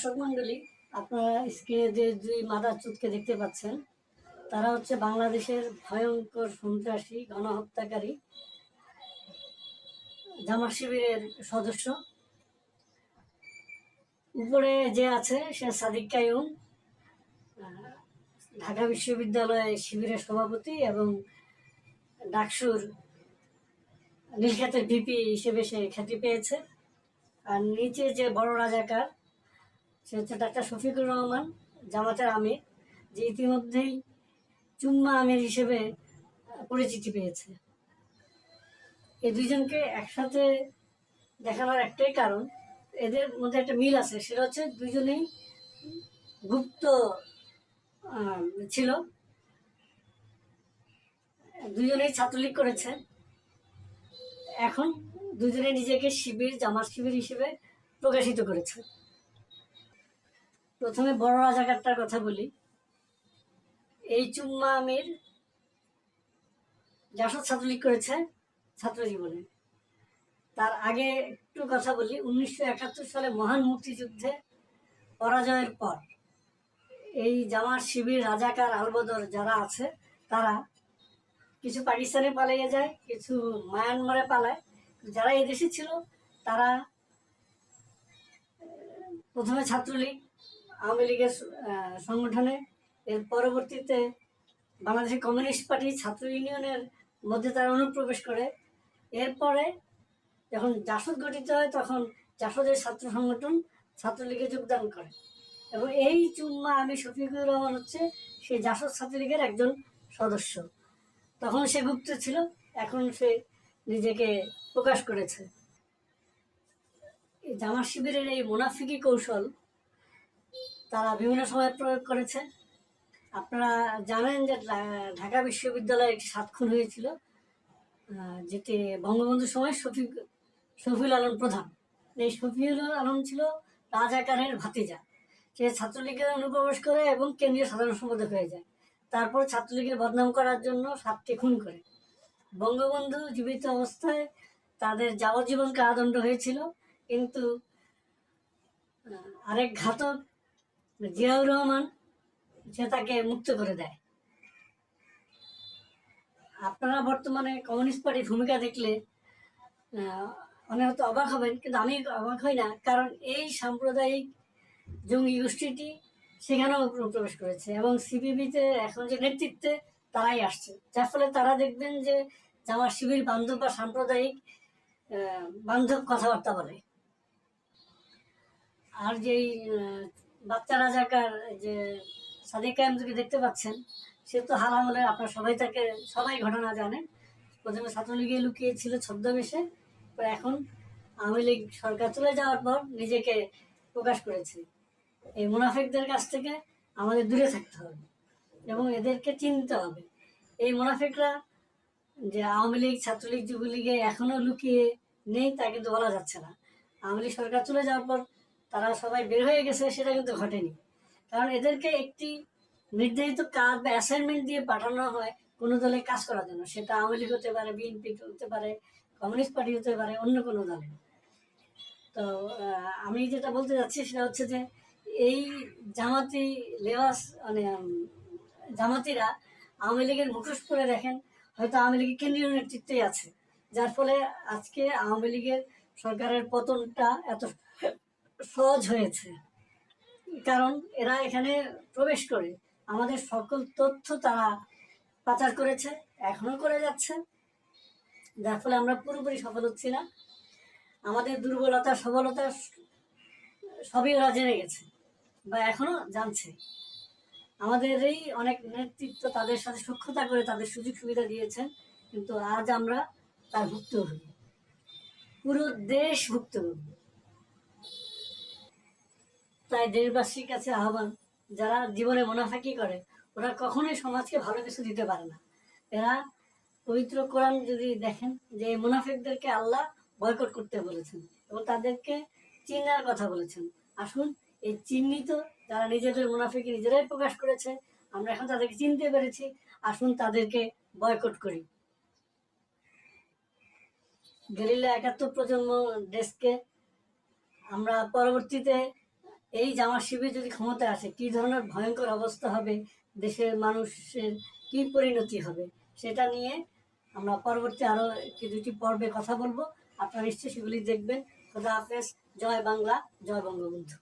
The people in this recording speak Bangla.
দর্শক মন্ডলী আপনারা স্ক্রিনে যে দুই মাদার চুতকে দেখতে পাচ্ছেন, তারা হচ্ছে বাংলাদেশের ভয়ঙ্কর সন্ত্রাসী, গণহত্যাকারী, জামাত শিবিরের সদস্য। উপরে যে আছে, সে সাদিক কায়ুম ঢাকা বিশ্ববিদ্যালয় শিবিরের সভাপতি এবং ডাকসুর নীলক্ষেতের ভিপি হিসেবে সে খ্যাতি পেয়েছে। আর নিচে যে বড় রাজাকার সে হচ্ছে ডাক্তার শফিকুর রহমান, জামাতের আমির, যে ইতিমধ্যেই চুম্মা আমির হিসেবে পরিচিতি পেয়েছে। এই দুইজনকে একসাথে দেখানোর একটাই কারণ, এদের মধ্যে একটা মিল আছে, সেটা হচ্ছে দুইজনেই গুপ্ত ছিল। দুজনেই ছাত্রলীগ করেছে। এখন দুজনে নিজেকে শিবির, জামাত শিবির হিসেবে প্রকাশিত করেছে। প্রথমে বড় রাজাকারটার কথা বলি। এই চুম্মা আমির জাসদ ছাত্রলীগ করেছে ছাত্র জীবনে তার আগে একটু কথা বলি, উনিশশো একাত্তর সালে মহান মুক্তিযুদ্ধে পরাজয়ের পর এই জামার শিবির রাজাকার আলবদর যারা আছে, তারা কিছু পাকিস্তানে পালিয়ে যায়, কিছু মায়ানমারে পালায়। যারা এই দেশে ছিল, তারা প্রথমে ছাত্রলীগ আওয়ামী লীগের সংগঠনে। এর পরবর্তীতে বাংলাদেশের কমিউনিস্ট পার্টি ছাত্র ইউনিয়নের মধ্যে তারা অনুপ্রবেশ করে। এরপরে যখন জাসদ গঠিত হয়, তখন জাসদের ছাত্র সংগঠন ছাত্রলীগে যোগদান করে। এবং এই চুম্মা আমি শফিকুর রহমান হচ্ছে সেই জাসদ ছাত্রলীগের একজন সদস্য। তখন সে গুপ্ত ছিল, এখন সে নিজেকে প্রকাশ করেছে। জামাত শিবিরের এই মুনাফিকি কৌশল তারা বিভিন্ন সময় প্রয়োগ করেছে। আপনারা জানেন যে ঢাকা বিশ্ববিদ্যালয়ে একটি সাত খুন হয়েছিল যেটি বঙ্গবন্ধুর সময় শফিক শফিউল আলম প্রধান। এই শফিউল আলম ছিল রাজাকারের ভাতিজা। সে ছাত্রলীগের অনুপ্রবেশ করে এবং কেন্দ্রীয় সাধারণ সম্পাদক হয়ে যায়। তারপর ছাত্রলীগের বদনাম করার জন্য সাতটি খুন করে। বঙ্গবন্ধু জীবিত অবস্থায় তাদের যাবজ্জীবন কারাদণ্ড হয়েছিল, কিন্তু আরেক ঘাতক জিয়াউর রহমান সে তাকে মুক্ত করে দেয়। আপনারা বর্তমানে কমিউনিস্ট পার্টির ভূমিকা দেখলে অনেক হয়তো অবাক হবেন, কিন্তু আমি অবাক হই না, কারণ এই সাম্প্রদায়িক জঙ্গি গোষ্ঠীটি সেখানেও প্রবেশ করেছে এবং সিপিবিতে এখন যে নেতৃত্বে তারাই আসছে। যার ফলে তারা দেখবেন যে জামার শিবির বান্ধব বা সাম্প্রদায়িক বান্ধব কথাবার্তা বলে। আর যেই বাচ্চা রাজাকার যে সাদিক কায়ামকে দেখতে পাচ্ছেন, সে তো হাল আমলে আপনার সবাই তাকে, সবাই ঘটনা জানেন প্রথমে ছাত্রলীগে লুকিয়েছিল ছদ্মবেশে, তো এখন আওয়ামী লীগ সরকার চলে যাওয়ার পর নিজেকে প্রকাশ করেছে। এই মুনাফিকদের কাছ থেকে আমাদের দূরে থাকতে হবে এবং এদেরকে চিনতে হবে। এই মুনাফিকরা যে আওয়ামী লীগ, ছাত্রলীগ যুবলীগে এখনও লুকিয়ে নেই তা কিন্তু বলা যাচ্ছে না। আওয়ামী লীগ সরকার চলে যাওয়ার পর তারা সবাই বের হয়ে গেছে, সেটা কিন্তু ঘটেনি। কারণ এদেরকে একটি নির্ধারিত কাজ বা অ্যাসাইনমেন্ট দিয়ে পাঠানো হয় কোনো দলে কাজ করার জন্য। সেটা আওয়ামী লীগ হতে পারে, বিএনপি হতে পারে, কমিউনিস্ট পার্টি হতে পারে, অন্য কোনো দলে। তো আমি যেটা বলতে যাচ্ছি সেটা হচ্ছে যে এই জামাতি লেবাস মানে জামাতিরা আওয়ামী লীগের মুখোশ পরে দেখেন, হয়তো আওয়ামী লীগের কেন্দ্রীয় নেতৃত্বেই আছে। যার ফলে আজকে আওয়ামী লীগের সরকারের পতনটা এত সহজ হয়েছে। কারণ এরা এখানে প্রবেশ করে আমাদের সকল তথ্য তারা পাচার করেছে এখনও করে যাচ্ছে। যার ফলে আমরা পুরোপুরি সফল হচ্ছি না। আমাদের দুর্বলতা, সবলতা সবই ওরা জেনে গেছে বা এখনও জানছে। আমাদের এই অনেক নেতৃত্ব তাদের সাথে সক্ষতা করে তাদের সুযোগ সুবিধা দিয়েছেন, কিন্তু আজ আমরা তার ভুক্তভোগী। পুরো দেশ ভুক্তভোগী। তাই দেশবাসীর কাছে আহ্বান, যারা জীবনে মুনাফাকি করে, ওরা কখনোই সমাজকে ভালো কিছু দিতে পারে না। এরা পবিত্র কোরআন যদি দেখেন যে মুনাফিকদেরকে আল্লাহ বয়কট করতে বলেছেন এবং তাদেরকে চিনার কথা বলেছেন। আসুন, এই চিহ্নিত যারা নিজেদের মুনাফিকে নিজেরাই প্রকাশ করেছে, আমরা এখন তাদেরকে চিনতে পেরেছি, আসুন তাদেরকে বয়কট করি। গেরিলা একাত্তর প্রজন্ম দেশকে আমরা পরবর্তীতে এই জামার শিবির যদি ক্ষমতায় আসে, কি ধরনের ভয়ঙ্কর অবস্থা হবে, দেশের মানুষের কি পরিণতি হবে, সেটা নিয়ে আমরা পরবর্তী আরও একটি, দুটি পর্বে কথা বলব। আপনারা নিশ্চয়ই সেগুলি দেখবেন। খোদা হাফেজ। জয় বাংলা, জয় বঙ্গবন্ধু।